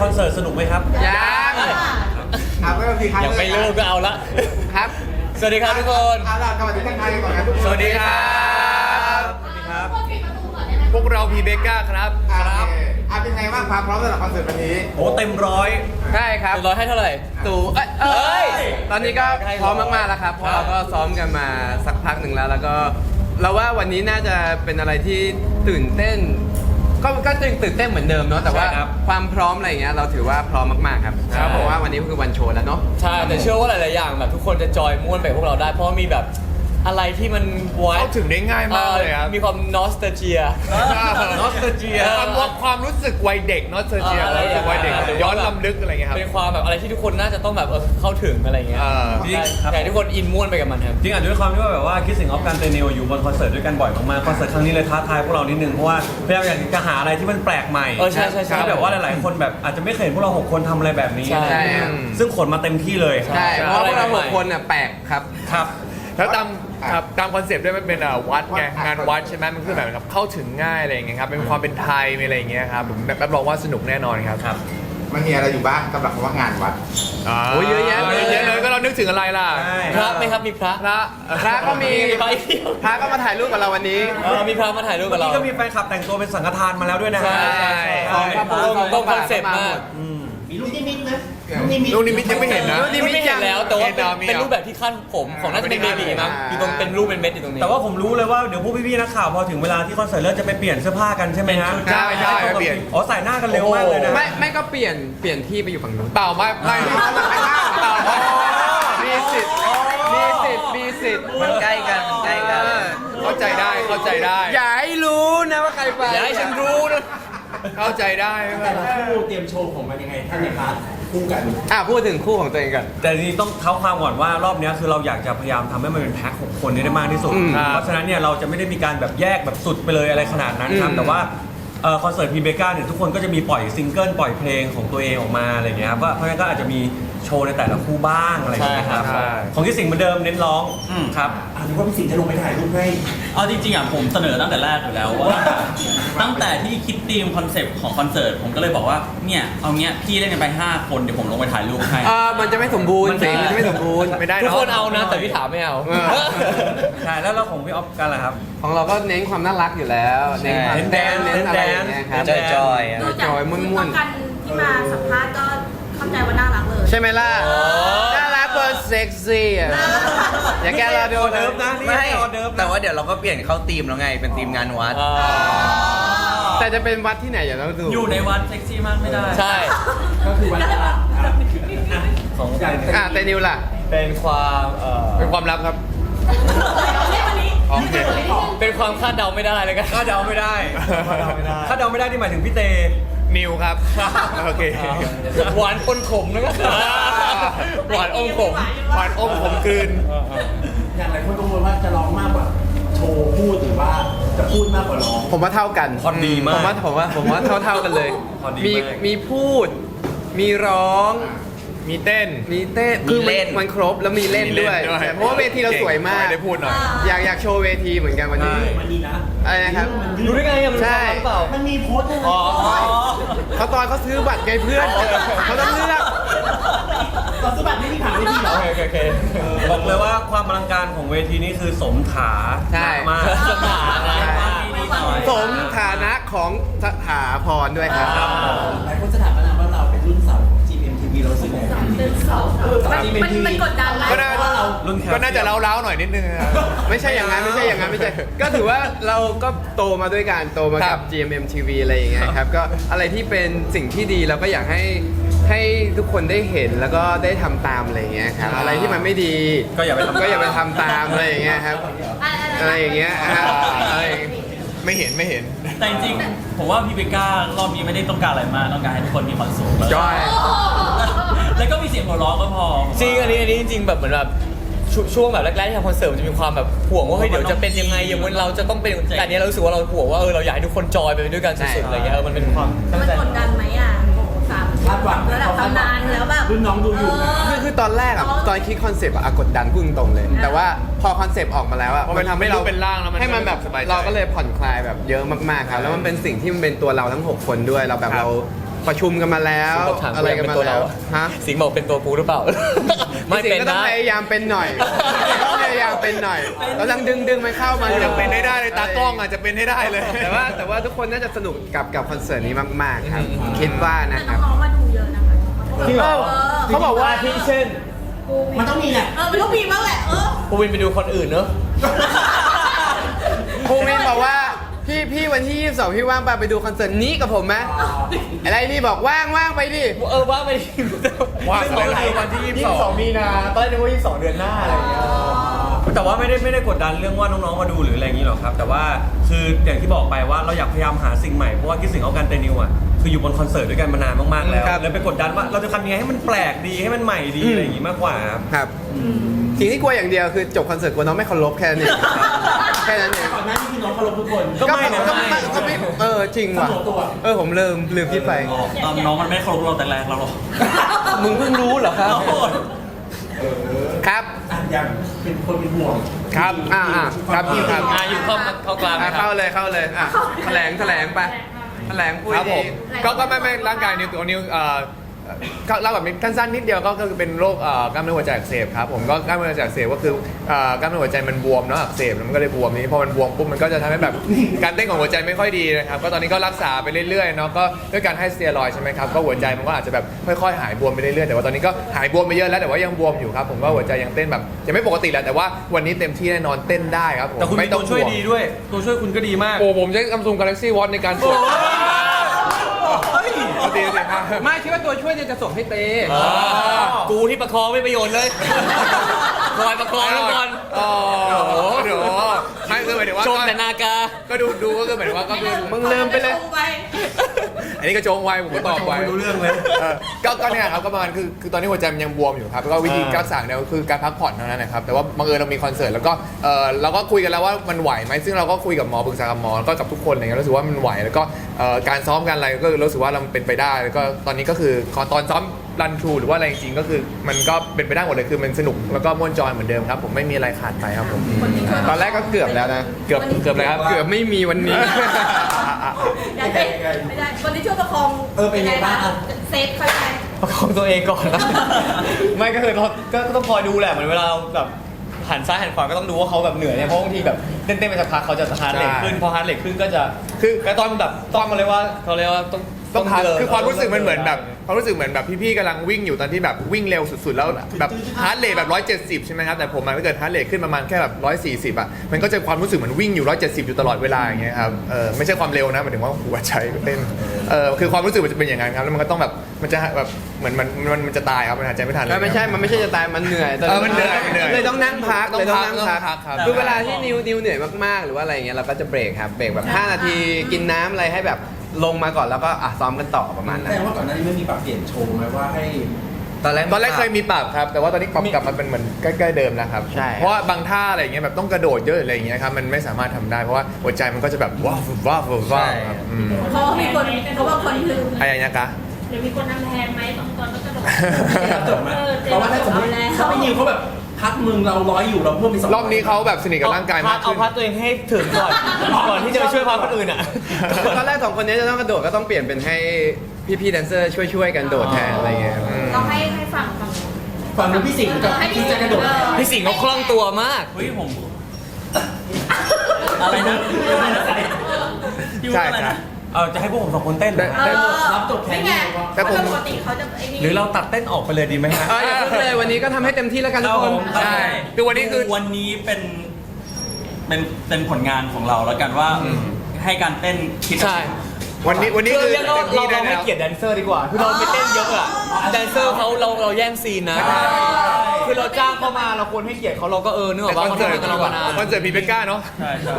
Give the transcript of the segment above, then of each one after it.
คอนเสิร์ตสนุกไหมครับ ยังอะไม่ต้องทีครั้งยังไม่เริ่มก็เอาละ ครับ สวัสดีครับทุกคนอะเรากลับมาที่ทักทายกันก่อนครับทุกคนสวัสดีครับ สวัสดีครับ พวกเราพีเบก้าครับ อะโอเคอะเป็นไงบ้างความพร้อมสำหรับคอนเสิร์ตวันนี้ โอ้เต็มร้อย ใช่ครับร้อยให้เท่าไหร่ ตู่เอ้ยเอ้ยเอ้ย ตอนนี้ก็พร้อมมากๆแล้วครับ เพราะเราก็ซ้อมกันมาสักพักหนึ่งแล้ว แล้วก็ เราว่าวันนี้น่าจะเป็นอะไรที่ตื่นเต้น ก็ก็ยังตื่นเต้นเหมือนเดิมเนาะแต่ว่าใช่ครับความพร้อมอะไรอย่างเงี้ยเราถือว่าพร้อมมากๆครับใช่เพราะว่าวันนี้คือวันโชว์แล้วเนาะ ใช่แต่เชื่อว่าหลาย ๆ อย่างแบบทุกคนจะจอยม่วนไปกับพวกเราได้เพราะว่ามีแบบ อะไรที่มันไว้เข้าถึงได้ง่ายมากเลยครับ มีความนอสเตเจีย นอสเตเจียความว่าความรู้สึกวัยเด็กเนอะเซอร์เจียเอออะไรรู้สึกวัยเด็กอย่างนั้นย้อนลำลึกอะไรเงี้ยครับ เป็นความแบบอะไรที่ทุกคนน่าจะต้องแบบเออเข้าถึงอะไรเงี้ยเออใช่อยากให้ทุกคนอินม่วนไปกับมันครับ จริงอาจจะด้วยความที่ว่าแบบว่าคิดสิ่งออฟกันเตนิวอยู่บนคอนเสิร์ตด้วยกันบ่อยมากๆ คอนเสิร์ตครั้งนี้เลยท้าทายพวกเรานิดนึง เพราะว่าพยายามอยากจะหาอะไรที่มันแปลกใหม่เออใช่ใช่ใช่ที่แบบว่าหลายๆคนแบบอาจจะไม่เคยเห็นพวกเราหกคนทำอะไรแบบนี้ใช่อะไรอย่างเงี้ยซึ่งขนมาเต็มที่เลยใช่เพราะว่าพวกเราอะไรหใหม่กคนน่ะแปลกครับครับ แล้วตามครับตามคอนเซปต์ด้วยมันเป็นอะวัดไงงานวัดใช่ไหมมันคือแบบกับเข้าถึงง่ายอะไรอย่างเงี้ยครับเป็นความเป็นไทยมีอะไรอย่างเงี้ยครับผมรับรองว่าสนุกแน่นอนครับครับ มันมีอะไรอยู่บ้างสำหรับคำว่างานวัด โอ้ยเยอะแยะเลยเยอะเลยก็เรานึกถึงอะไรล่ะใช่ พระไหมครับมีพระพระพระก็มีพระอีกเดียวพระก็มาถ่ายรูปกับเราวันนี้ เออมีพระมาถ่ายรูปกับเมื่อเรากี้ก็มีแฟนคลับแต่งตัวเป็นสังฆทานมาแล้วด้วยนะใช่ ใช่ใช่ตรงตรงคอนเซ็ปต์มากอืม ลูกนิมิตยังไม่เห็นนะ ลูกนิมิต ไม่เห็นแล้วแต่ว่าเห็นเหรอมีเหรอเป็นรูปแบบที่คาดผมของน่าจะเป็นเบบีมั้งอยู่ตรงเป็นรูปเป็นเม็ดอยู่ตรงนี้แต่ว่าผมรู้เลยว่าเดี๋ยวพวกพี่ๆนักข่าวพอถึงเวลาที่คอนเสิร์ตเริ่มจะไปเปลี่ยนเสื้อผ้ากันใช่ไหมฮะใช่ใช่เปลี่ยน อ๋อใส่หน้ากันเร็วมากเลยนะไม่ไม่ก็เปลี่ยนเปลี่ยนที่ไปอยู่ฝั่งนู้นเปล่าไม่ไม่เปล่ามีสิทธิ์มีสิทธิ์มีสิทธิ์มันใกล้กันมันใกล้กันเออเข้าใจได้เข้าใจได้ อย่าให้รู้นะว่าใครไปอย่าให้ฉันรู้นะ เข้าใจได้ไม่เป็นไรอะพูดถึงคู่ของตัวเองกันแต่ทีนี้ต้องเท้าความก่อนว่ารอบเนี้ยคือเราอยากจะพยายามทำให้มันเป็นแพ็คหกคนนี้ได้มากที่สุด อืมเพราะฉะนั้นเนี่ยเราจะไม่ได้มีการแบบแยกแบบสุดไปเลยอะไรขนาดนั้นครับ อืม แต่ว่าเอ่อคอนเสิร์ตพีเบก้าเนี่ยทุกคนก็จะมีปล่อยซิงเกิลปล่อยเพลงของตัวเองออกมาอะไรเงี้ยครับว่าเพราะฉะนั้นก็อาจจะมีโชว์ในแต่ละคู่บ้างอะไรอย่างเงี้ยครับ ใช่ของที่สิงห์เหมือนเดิมเน้นร้องครับ อะนึกว่าพี่สิงห์จะลงไปถ่ายรูปให้ เอาจริงๆอะผมเสนอตั้งแต่แรกอยู่แล้วว่า ตั้งแต่ที่คิดธีมคอนเซปต์ของคอนเสิร์ตผมก็เลยบอกว่าเนี่ยเอาเงี้ยพี่เล่นกันไป 5 คนเดี๋ยวผมลงไปถ่ายรูปให้ เออมันจะไม่สมบูรณ์มันสิจะมันจะไม่สมบูรณ์ไม่ได้ทุกเนาะคนเอานะ แต่พี่ถามไม่เอาเออใช่แล้วเราของพี่ออฟกันล่ะครับ ของเราก็เน้นความน่ารักอยู่แล้ว เน้นความเน้นแดแดนนเน้นอะไรอย่างเงี้ยครับ เน้นจอยๆอะดูจากจอยๆม่วนๆที่ต้องกันที่มาสัมภาษณ์ก็ เข้าใจว่าน่ารักเลย ใช่ไหมล่ะน่ารักเบอร์เซ็กซี่อะอย่าแกเราดูออเดิร์ฟนะนี่ไม่ให้ออเดิร์ฟแต่ว่าเดี๋ยวเราก็เปลี่ยนเข้าธีมแล้วไง เป็นธีมงานวัด แต่จะเป็นวัดที่ไหนอย่าต้องดู อยู่ในวัดเซ็กซี่มากไม่ได้ ใช่ ก็คือวันละอะของอย่างอะแต่นิวล่ะ เป็นความเอ่อเป็นความลับครับโอเคเป็นความคาดเดาไม่ได้เลยกันคาดเดาไม่ได้ คาดเดาไม่ได้ คาดเดาไม่ได้ที่หมายถึงพี่เต นิวครับ โอเค หวานปนขมนะครับหวานอมขมหวานอมขมกลืน อย่างหลายคนกังวลว่าจะร้องมากกว่าโชว์พูดหรือว่าจะพูดมากกว่าร้อง ผมว่าเท่ากันพอดีมากผมว่าผมว่าผมว่าเท่าเท่าๆกันเลย พอดีมีมากมีพูด มีร้อง มีเต้น มีเต้นคือมีเล่นมันครบแล้วมีเล่นมีเล่นด้วยด้วย ใช่เพราะว่าเวทีเราสวยมาก ได้พูดหน่อย อยากอยากโชว์เวทีเหมือนกันวันนี้มันนี่นะอะไรนะครับ รู้ได้ไงอะมันใช่ความลับหรือเปล่ามันมีโพสต์ด้วยนะอ๋อเขาตอนเขาซื้อบัตรไงเพื่อนเขาต้องเลือกตอนสบัดไม่มีผ่านไม่มีเหรอโอเคโอเคบอกเลยว่าความอลังการของเวทีนี้คือสมถาใช่มากสมฐานะ สมฐานะของสถาพรด้วยครับ หลายคนจะถามกันว่าเราเป็ GMTV เรารู้สึกไงเป็นสามันมันมันกดดันไหมก็น่ารุ่นแคป ก็น่าจะเล้าๆหน่อยนิดนึงครับไม่ใช่อย่างนั้นไม่ใช่อย่างนั้นไม่ใช่ ก็ถือว่าเราก็โตมาด้วยกันโตมาครักับ บ GMM TV อะไรอย่างเงี้ยครับ ก็อะไรที่เป็นสิ่งที่ดีเราก็อยากให้ให้ทุกคนได้เห็นแล้วก็ได้ทำตามอะไรอย่างเงี้ยครับ อะไรที่มันไม่ดีก็อย่าไปทำ ก็อย่าไปทำตามอะไรอย่างเงี้ยครับ อะไรอย่างเงี้ยครับอะไรอย่างเงี้ย ไม่เห็นไม่เห็น แต่จริงๆผมว่าพี่เบก้ารอบนี้ไม่ได้ต้องการอะไรมากต้องการให้ทุกคนมีความสุขจอย แล้วก็มีเสียงหัวเราะก็พอจริงอันนี้อันนี้จริงๆแบบเหมือนแบบชช่วงแบบแรกๆที่ทำคอนเสิร์ตมันจะมีความแบบห่วงว่าเฮ้ยเดี๋ยวจะเป็นยังไงอย่างวันเราจะต้องเป็นแต่อันนี้เรารู้สึกว่าเราห่วงว่าเออเราอยากให้ทุกคนจอยไปด้วยกันสุดๆอะไรเงี้ยเออมันเป็นความมันกดดันไหมอะโอ้โหสามคาดหวังระดับตำนานแล้วแบบรุ่นน้องดูอยู่นะคือคือตอนแรกอะตอนคิดคอนเซปต์อะกดดันพุ่งตรงเลย แต่ว่าพอคอนเซปต์ออกมาแล้วอะพอมันทำให้เราไม่รู้เป็นร่างแล้วมันให้มันแบบสบายใจ เราก็เลยผ่อนคลายแบบเยอะมากๆครับแล้วมันเป็นสิ่งที่มันเป็นตัวเราทั้ง 6 คนด้วยเราแบบครับเรา ประชุมกันมาแล้ว สิงห์บอกถามอะไรกันมาเป็นตัวแล้เราวฮะสิงห์บอกเป็นตัวกูหรือเปล่า ไม่จริงเป็นๆก็ต้องนะพยายามเป็นหน่อยต้องพยายามเป็นหน่อยกำลังดึงดึงมันเข้ามาอยู่จะเป็นให้ได้เลยตากล้องอะจะเป็นให้ได้เลย แต่ว่าแต่ว่าทุกคนน่าจะสนุกกับกับคอนเสิร์ตนี้มาก ๆ ครับ คิดว่าแต่นะครับ น้องๆมาดูเยอะนะคะจริงเหรอเออเขาบอกว่าที่เช่นมันต้องมีแหละ เออมันต้องมีบ้างแหละ เออ กูวินไปดูคนอื่นเนอะ ภูมินบอกว่า พี่พี่วันที่ 22 พี่ว่างไปไปดูคอนเสิร์ตนี้กับผมไหมอะไรนี่บอกว่างว่างไปดิ เออว่าไปดิว่าซึ่งไปตอนแรกวันที่ยี่สิบสองมีนาตอนแรกนึกว่ายี่สิบสองเดือนหน้าอะไรอย่างเงี้ยแต่ว่าไม่ได้ไม่ได้กดดันเรื่องว่าน้องๆมาดูหรืออะไรอย่างนี้หรอกครับ แต่ว่าคืออย่างที่บอกไปว่าเราอยากพยายามหาสิ่งใหม่เพราะว่าคิดสิ่งเอากันเตนิวอะคืออยู่บนคอนเสิร์ตด้วยกันมานานมากๆแล้วครับแล้วไปกดดันว่าเราจะทำยังไงให้มันแปลกดีให้มันใหม่ดีอะไรอย่างนี้มากกว่าครับครับสิ่งที่กลัวอย่างเดียวคือจบคอนเสิร์ตกลัวน้องไม่เคารพแค่นั้นเองแค่นั้นเองก่อ นหน้านี้คือน้องเคารพทุกคนก็ไม่นะก็ไม่ก็ไม่เออจริงว่ะเสมอตัวเออผมลืมลืมคิดไปตอนน้องมันไม่เคารพเราแต่แรกเราหรอกมึงเพิ่งรู้เหรอครับครับอะอย่างเป็นคนเป็นห่วงครับอ่าอ่าครับพี่ครับอะอยู่เข้าเข้ากลางอะนะครัเข้าบเลยเข้าเลยอะแถลงแถลงไปแถลงพูดครับผดีมก็ก็ไม่ไม่ร่างกายนิวตัวนิวเอ่อ ก็เล่าแบบนี้สั้นๆนิดเดียวก็คือเป็นโรคเอ่อกล้ามเนื้อหัวใจอักเสบครับผมก็กล้ามเนื้อหัวใจอักเสบก็คือเอ่อกล้ามเนื้อหัวใจมันบวมเนาะอักเสบแล้วมันก็เลยบวมนี้พอมันบวมปุ๊บมันก็จะทำให้แบบการเต้นของหัวใจไม่ค่อยดีนะครับก็ตอนนี้ก็รักษาไปเรื่อยๆเนาะก็ด้วยการให้สเตียรอยด์ใช่ไหมครับก็หัวใจมันก็อาจจะแบบค่อยๆหายบวมไปเรื่อยๆแต่ว่าตอนนี้ก็หายบวมไปเยอะแล้วแต่ว่ายังบวมอยู่ครับผมก็หัวใจยังเต้นแบบยังไม่ปกติแหละแต่ว่าวันนี้เต็มที่แน่นอนเต้นได้ครับผมแต่คุณมีไม่ต้ตัองวช่วยห่งดีด้วย ตัวช่วยคุณก็ดีมาก โอ้ผมใช้ Samsung Galaxy Watch ในการตรวจ เอาดีสิครับไม่คิดว่าตัวช่วยเนี่ยจะส่งให้เตกูที่ประคองไม่ประโยชน์เลยคอยประคองแล้วก่อนอ๋อเดี๋ยวไม่คือหมายถึงว่าชก็มแต่นากา ก็ดูดูก็คือหมายถึงว่าก็คือมึงลืมไปเลย อันนี้ก็โจงไวผมก็ตอบไวไม่รู้เรื่องเลยออก็ก็เนี่ยครับก็ประมาณคือคือตอนนี้หัวใจมันยังบวมอยู่ครับแล้วก็วิธีการสั่งเนี่ยก็คือการพักผ่อนเท่านั้นนะครับแต่ว่าบังเอิญเรามีคอนเสิร์ตแล้วก็เออเราก็คุยกันแล้วว่ามันไหวไหมซึ่งเราก็คุยกับหมอปรึกษากับหมอแล้วก็กับทุกคนอะไรเงี้ยรู้สึกว่ามันไหวแล้วก็เอ่อการซ้อมการอะไรก็รู้สึกว่าเราเป็นไปได้แล้วก็ตอนนี้ก็คือขอตอนซ้อมรันทรูหรือว่าอะไรจริงๆก็คือมันก็เป็นไปได้หมดเลยคือมันสนุกแล้วก็ม่วนจอยเหมือนเดิมครับผมไม่มีอะไรขาดไปครับผมตอนแรกก็เกือบแล้วนะ เกือบเกือบเลยครับ เกือบไม่มีวันนี้ อย่าเตะไม่ได้วันนี้ช่วยประคองเออเป็นไงบ้าง เซฟค่อยไปประคองตัวเองก่อนนะไม่ก็คือเขาก็ก็ต้องคอยดูแหละเหมือนเวลาเราแบบหันซ้ายหันขวาก็ต้องดูว่าเขาแบบเหนื่อยเนี่ยเพราะบางทีแบบเต้นๆไปสักพักเขาจะฮาร์ดเรทขึ้นพอฮาร์ดเรทขึ้นก็จะคือก็ต้องแบบต้องเขาเรียกว่าเขาเรียกว่าต้อง ต้องพักเดินคือความรู้สึกมันเหมือนแบบความรู้สึกเหมือนแบบพี่ๆกำลังวิ่งอยู่ตอนที่แบบวิ่งเร็วสุดๆ แล้วแบบฮาร์ดเรทแบบ 170 ใช่ไหมครับแต่ผมมันถ้าเกิดฮาร์ดเรทขึ้นประมาณแค่แบบ 140 อะ มันก็จะความรู้สึกเหมือนวิ่งอยู่ 170 อยู่ตลอดเวลาอย่างเงี้ยครับเออไม่ใช่ความเร็วนะหมายถึงว่าหัวใจเต้นเออคือความรู้สึกมันจะเป็นอย่างนั้นครับแล้วมันก็ต้องแบบมันจะแบบเหมือนมันมันมันจะตายครับมันหายใจไม่ทันเลยไม่ใช่ มันไม่ใช่จะตายมันเหนื่อยเออมันเหนื่อยมันเหนื่อย เลยต้องนั่งพักต้องเลยต้องพักนั่งพักต้องพักครับคือเวลาที่นิวนิวเหนื่อยมากๆ หรือว่าอะไรอย่างเงี้ยเราก็จะเบรกครับเบรกแบบ 5 นาทีกินน้ำอะไรให้แบบ ลงมาก่อนแล้วก็อะซ้อมกันต่อประมาณนั้แต่นว่าก่อนหน้านี้ไม่มีปรับเปลี่ยนโชว์ไหมว่าให้ ตอนแรก ตอนแรกเคยมีปรับครับ แต่ว่าตอนนี้ปรับกลับมาเป็นเหมือนใกล้ๆเดิมแล้วครับ ใช่เพราะว่าบางท่าอะไรอย่างเงี้ยแบบต้องกระโดดเยอะอะไรอย่างเงี้ยครับมันไม่สามารถทำได้เพราะว่าหัวใจมันก็จะแบบว้าวว้าวว้าวครับอืมเพราะว่ามีคนเพราะว่าคนลืมอะไรอย่างเงี้ยคะเดี๋ยวมีคนนำแทนไหมสองตอนก็จะบอกจบไหมเพราะว่าถ้าสมมติถ้าไม่ยิวเขาแบบ พักมึงเราร้อยอยู่เราเพิ่มเป็นสองรอบนี้เขาแบบสนิทกับร่างกายมากเอาขึ้น พักตัวเองให้ถึงก่อน ก่อนที่จะไปช่วยพักคนอื่นอะ ตอนแรกสองคนนี้จะต้องกระโดดก็ต้องเปลี่ยนเป็นให้พี่ๆแดนเซอร์ช่วยๆกันโดดแทนอะไรเงี้ยเราให้ให้ฝั่งฝั่งฝั่งนู้นพี่สิงห์กับพี่จะกระโดดพี่สิงห์เขาคล่องตัวมาก เฮ้ยผม อะไรนะพี่ใช่ว่าอะไรใช่นะ เออจะให้พวกผมสองคนเต้นเหรอเออรับจบแทนนี่ไงแต่เพผมราะปกติเขาจะไอ้นี่หรือเราตัดเต้นออกไปเลยดีไหมฮะ เอออย่าเพิ่งเลยวันนี้ก็ทำให้เต็มที่แล้วกันทุกคนใช่คือวันนี้คือ วันนี้เป็นเป็นเป็นผลงานของเราแล้วกันว่าให้การเต้นคิด ใช่ วันนี้วันนี้คือคือเรียกว่าเต็มเราที่ได้เราให้แล้วเกียรติแดนเซอร์ดีกว่าคือเราไปเต้นเยอะอะแดนเซอร์เขาเราเราแย่งซีนนะ คือเราจ้างเขามาเราควรให้เกียรติเขาเราก็เออนึกอแต่อกคว่าอนเขาเสิร์ตทำงานกับเรามานาน คอนเสิร์ตพีเบก้าเนาะใช่ใช่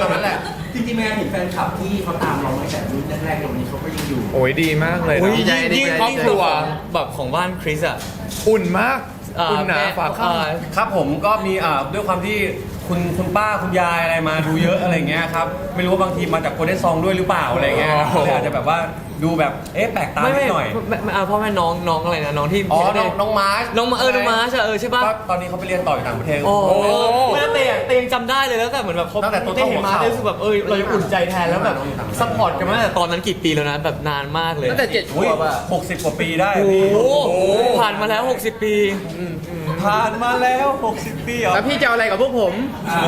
ตอนนั้นแหละ จริงๆแม่เห็นแฟนคลับที่เขาตามเราตั้งแต่รุ่นแรกๆจนวันนี้เขาก็ยังอยู่ โอ้ยดีมากเลยโอ้ยเนาะยิ่งยิ่งครอบครัวแบบของบ้านคริสอะอุ่นมาก อ่าอุ่นหนาแม่ฝาข้างอ่าครับผมก็มีอ่าด้วยความที่ คุณคุณป้าคุณยายอะไรมาดูเยอะอะไรเงี้ยครับไม่รู้ว่าบางทีมาจากโคเดนซองด้วยหรือเปล่าอะไรเงี้ยโอ้โหก็เลยอาจจะแบบว่าดูแบบเอ๊ะแปลกตาไม่นิไม่ดหน่อย ไม่ไม่เอาพ่อแม่น้องน้องอะไรนะน้องที่อ๋อน้องน้องมาร์ชน้องมาเออน้องมาร์ชอะเออใช่ปะก็ตอนนี้เขาไปเรียนต่ออยู่ต่างประเทศ โอ้โอ้ไม่แต่แต่แต่ยังจำได้เลยแล้วแต่เหมือนแบบเขาตั้งแต่ต้นได้เห็นมาหัวเข่า ได้รู้สึกแบบเออเรายังอุ่นใจแทนแล้วแบบซัพพอร์ตกันมาตั้งแต่ตอนนั้นกี่ปีแล้วนะแบบนานมากเลยตั้งแต่เจ็ดขอุ้ยวบอะหกสิบกว่าปีได้โอ้พี่ โหผ่านมาแล้ว 60 ปี ผ่านมาแล้ว 60 ปีเหรอแล้วพี่จะเอาอะไรกับพวกผม อะ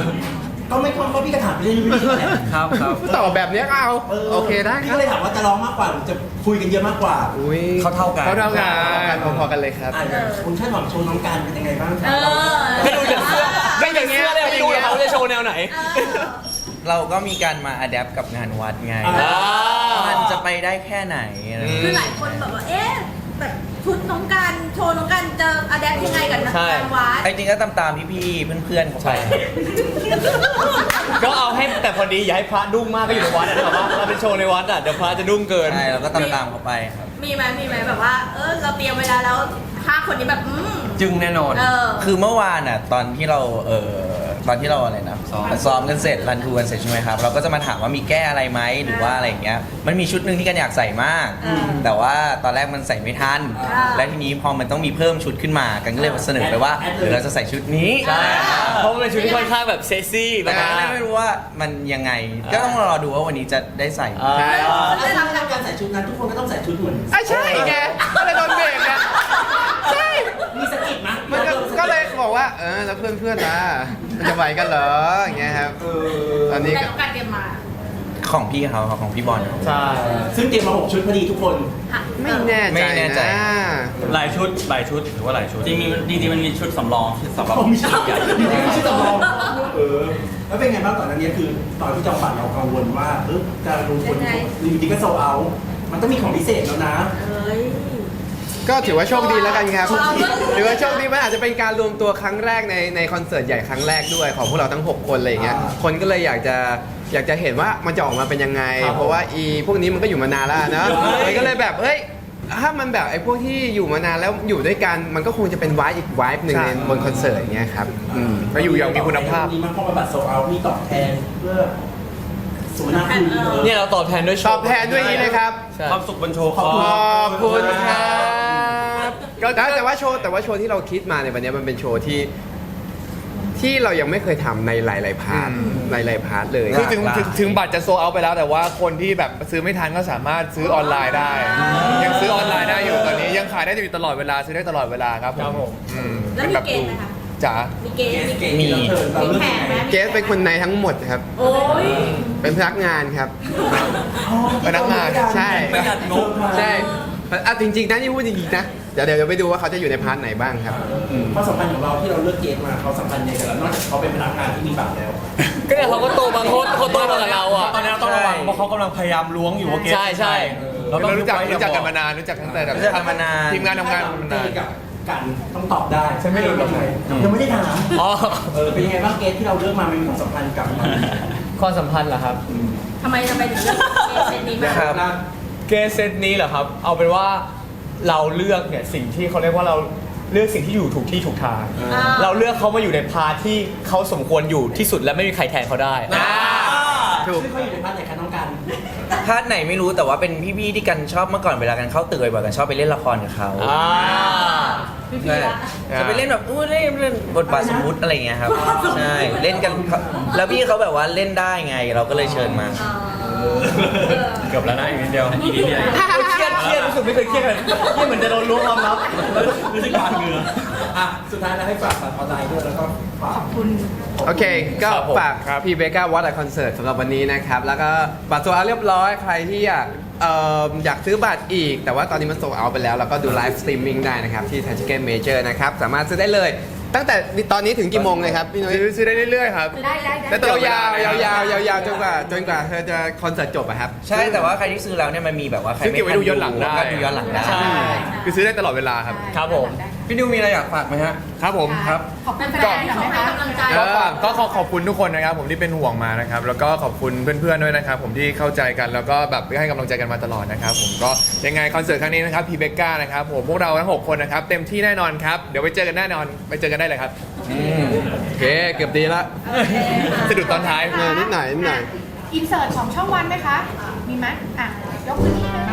ก็ไม่ต้องเพราะพี่กระถามไปเรื่อยๆแหละครับครับ ตอบแบบเนี้ยก็เอา โอเคได้คพี่รับก็เลยถามว่าจะร้องมากกว่าหรือจะคุยกันเยอะมากกว่าอุ้ยเขาเท่ากัน เขาเท่ากันกันพอๆกันเลยครับ อะคุณคาดหวังโชว์น้องการเป็นยังไงบ้างคเอรับอไม่ดูจากเสื้อไม่จากเสื้อเลยไม่ดูเลยเขาจะโชว์แนวไหนเออเราก็มีการมาอัดแอปกับงานวัดไง อ่า มันจะไปได้แค่ไหนอะไรอย่างคือเงี้ยหลายคนแบบว่า เอ๊ะ แบบชุดน้องกันโชว์น้องกัน จะอะแดปยังไงกับนักใช่งานวัดไอ้จริงก็ตามตามๆพี่ๆเพื่อนๆเขาไปก็เอาให้แต่พอดีอย่าให้พระดุ้งมากก็อยู่ในวัดนะแบบว่าเราเป็นโชว์ในวัดอะเดี๋ยวพระจะดุ้งเกิน ใช่เราก็ตามตามๆเขาไปครับมีไหมมีไหมแบบว่า เออเราเตรียมเวลาแล้วห้าคนนี้แบบ อืม จึงแน่นอน เออ คือเมื่อวานอะตอนที่เราเออตอนที่เราอะไรนะ ซ้อม ซ้อมกันเสร็จรันทูกันเสร็จใช่ไหมครับ เราก็จะมาถามว่ามีแก้อะไรไหมหรือว่าอะไรอย่างเงี้ยมันมีชุดหนึ่งที่กันอยากใส่มาก อืมแต่ว่าตอนแรกมันใส่ไม่ทัน อ่า และทีนี้พอมันต้องมีเพิ่มชุดขึ้นมากันก็เลยเสนอไปว่าเดี๋ยวเราจะใส่ชุดนี้ใช่เพราะมันเป็นชุดที่ค่อนข้างแบบเซ็กซี่แบแต่บก็ว่าเลยไม่รู้ว่ามันยังไง ก็ต้องรอดูว่าวันนี้จะได้ใส่อ่าแล้วถ้าทำการใส่ชุดนั้นทุกคนก็ต้องใส่ชุดเหมือน อะใช่ไงก็เลยโดนเบรกไงใช่ มีสกิปนะ มันก็ก็ เลยบอกว่าเออแล้วเพื่อนเพื่อนๆล่ะมันจะไหวกันเหรออย่างเงี้ยครับเออตอนนี้แต่ก็น้องกันเตรียมมาของพี่เขาครับของพี่บอลใช่ ซึ่งเตรียมมาหกชุดพอดีทุกคนไม่แน่ไม่ใจแน่ใจ นะหลายชุดหลายชุดหรือว่าหลายชุดจริงๆจริงๆมันมีชุดสำรองชุดสำหรับผมมีชุดใหญ่มีชุดจำลองเออ แล้วเป็นไงบ้างก่อนหน้านี้คือตอนที่จองบัตรเรากังวลว่า เออการลงทุนยังไงจริงๆก็โซเอา มันต้องมีของพิเศษแล้วนะ เอ้ย ก็ถือว่าโชคดีแล้วกันครับเอาเรื่องถือว่าโชคดีมันอาจจะเป็นการรวมตัวครั้งแรกในในคอนเสิร์ตใหญ่ครั้งแรกด้วยของพวกเราทั้ง 6 คนอะไรอย่างเงี้ยอ่าคนก็เลยอยากจะอยากจะเห็นว่ามันจะออกมาเป็นยังไงครับเพราะว่าอีพวกนี้มันก็อยู่มานานแล้วนะเฮ้ยมันก็เลยแบบเฮ้ยถ้ามันแบบไอ้พวกที่อยู่มานานแล้วอยู่ด้วยกันมันก็คงจะเป็นวายอีกวายหนึ่งใช่ในบนคอนเสิร์ตอย่างเงี้ยครับอืมก็อยู่อย่างมีคุณภาพมีมากเพราะว่าบัตรโซเอามีตอบแทนเพื่อสมนาคุณเออเนี่ยเราตอบแทนด้วยโชตว์อบแทนด้วยอย่างนี้เลยครับใช่ความสุขบนโชว์ขอบคุณขอบคุณครับ ก็แต่แต่ว่าโชว์แต่ว่าโชว์ที่เราคิดมาในวันนี้มันเป็นโชว์ที่ ที่เรายังไม่เคยทำในหลาย ๆ พาร์ทอืมหลายๆพาร์ทเลยคือถึงถึงถึงบัตรจะโซเอาไปแล้วแต่ว่าคนที่แบบซื้อไม่ทันก็สามารถซื้อออนไลน์ได้ ยังซื้อออนไลน์ได้อยู่ตอนนี้ยังขายได้อยู่ตลอดเวลาซื้อได้ตลอดเวลาครับผมครับผมอืมแล้วเป็นมีแบบเกณฑ์ไหมคะ จ๋ามีเกณฑ์มีเกณฑ์มีเราเลือกแผยังนไหมไงเกสเป็นคนในทั้งหมดครับ โอ้ยเป็นพนักงานครับ พนักงาน ใช่ ประหยัดงบ ใช่ อะจริงๆนะนี่พูดจริงๆนะ เดี๋ยวเดี๋ยวไปดูว่าเขาจะอยู่ในพาร์ทไหนบ้างครับอืม ความสัมพันธ์ของเราที่เราเลือกเกณฑ์มาเขาสัมพันธ์ยังไงกันแล้วนอกจากเขาเป็นพนักงานที่มีบัตรแล้ว ก็เนี่ยเขาก็โตมาเขาเขาโตมากับเราอะ ตอนนี้เราต้องระวังเพราะเขากำลังพยายามล้วงอยู่ว่าเกสใช่ใช่ เราต้องเรารู้จักไว้อย่รู้จักกันบมานานรู้จักตั้งแต่แบบรู้จักกันมานาน ทีมงานทำงานกันมานาน กับกันต้องตอบได้ฉันไม่รู้หรอกยังไม่ได้ถามอ๋อเออเป็นยังไงบ้างเกณฑ์ที่เราเลือกมามันมีความสัมพันธ์กับมันความสัมพันธ์เหรอครับ ทำไมทำไมถึงเลือกเกณฑ์เซตนี้มา ครับ เกสเซตนี้เหรอครับ เอาเป็นว่าเราเลือกเนี่ยสิ่งที่เขาเรียกว่าเราเลือกสิ่งที่อยู่ถูกที่ถูกทาง อ่า เราเลือกเขามาอยู่ในพาร์ทที่เขาสมควรอยู่ที่สุดและไม่มีใครแทนเขาได้ ถูกซึ่งเขาอยู่ในพาร์ทไหนคะน้องกัน พาร์ทไหนไม่รู้แต่ว่าเป็นพี่ๆที่กันชอบเมื่อก่อนเวลากันเข้าตึกบ่อยๆกันชอบไปเล่นละครกับเขาอ่า พี่พีใช่ละจะไปเล่นแบบอู้เล่นเล่นบทบาทสมมุติอะไรอย่างเงี้ยครับ ใช่ เล่นกัน แล้วพี่เขาแบบว่าเล่นได้ไง เราก็เลยเชิญมา เออเกือบแล้วนะอีกนิดเดียวอีกนิดเดียวเครียดเครียดรู้สึกไม่เคยเครียดเลยเครียดเหมือนจะโดนล้วงความลับ รู้สึกบาดเหงื่ออะสุดท้ายแล้วให้ฝากบัตรออนไลน์ด้วยแล้วก็ฝาก โอเค ก็ครับผมฝากพีเบก้าวัดคอนเสิร์ตสำหรับวันนี้นะครับ แล้วก็บัตรโซเอาเรียบร้อยใครที่อยากเอ่ออยากซื้อบัตรอีก แต่ว่าตอนนี้มันโซเอาไปแล้ว แล้วก็ดูไลฟ์สตรีมมิ่งได้นะครับ ที่ t ท c h g a m e Major นะครับ สามารถซื้อได้เลย ตั้งแต่ตอนนี้ถึงกี่โมงเลยครับพี่นุ้ย ซื้อซื้อได้เรื่อยๆครับได้ได้ได้แต่ตลอดเวลายาวๆยาวๆยาวๆจนกว่าจนกว่าเธอจะคอนเสิร์ตจบอะครับ ใช่แต่ว่าใครที่ซื้อแล้วเนี่ยมันมีแบบว่าใครซื้อเก็บไว้ดูย้อนหลังได้ ก็ดูย้อนหลังได้ ใช่ คือซื้อได้ตลอดเวลาครับ ครับผม พี่นิวมีอะไรอยากฝากไหมฮะ ครับผมครับ ขอบคุณแฟนๆขอให้กำลังใจ ก็ฝากก็ขอขอบคุณทุกคนนะครับ ผมที่เป็นห่วงมานะครับ แล้วก็ขอบคุณเพื่อนๆด้วยนะครับ ผมที่เข้าใจกันแล้วก็แบบให้กำลังใจกันมาตลอดนะครับ ผมก็ยังไงคอนเสิร์ตครั้งนี้นะครับพีเบก้านะครับผมพวกเราทั้งหกคนนะครับเต็มที่แน่นอนครับเดี๋ยวไปเจอกันแน่นอนไปเจอกันได้เลยครับโอเค เกือบดีละ สะดุดตอนท้ายเออนิดหน่อยนิดหน่อย อินเสิร์ตของช่องวันไหมคะ มีไหมอะ ยกมือนิดนึง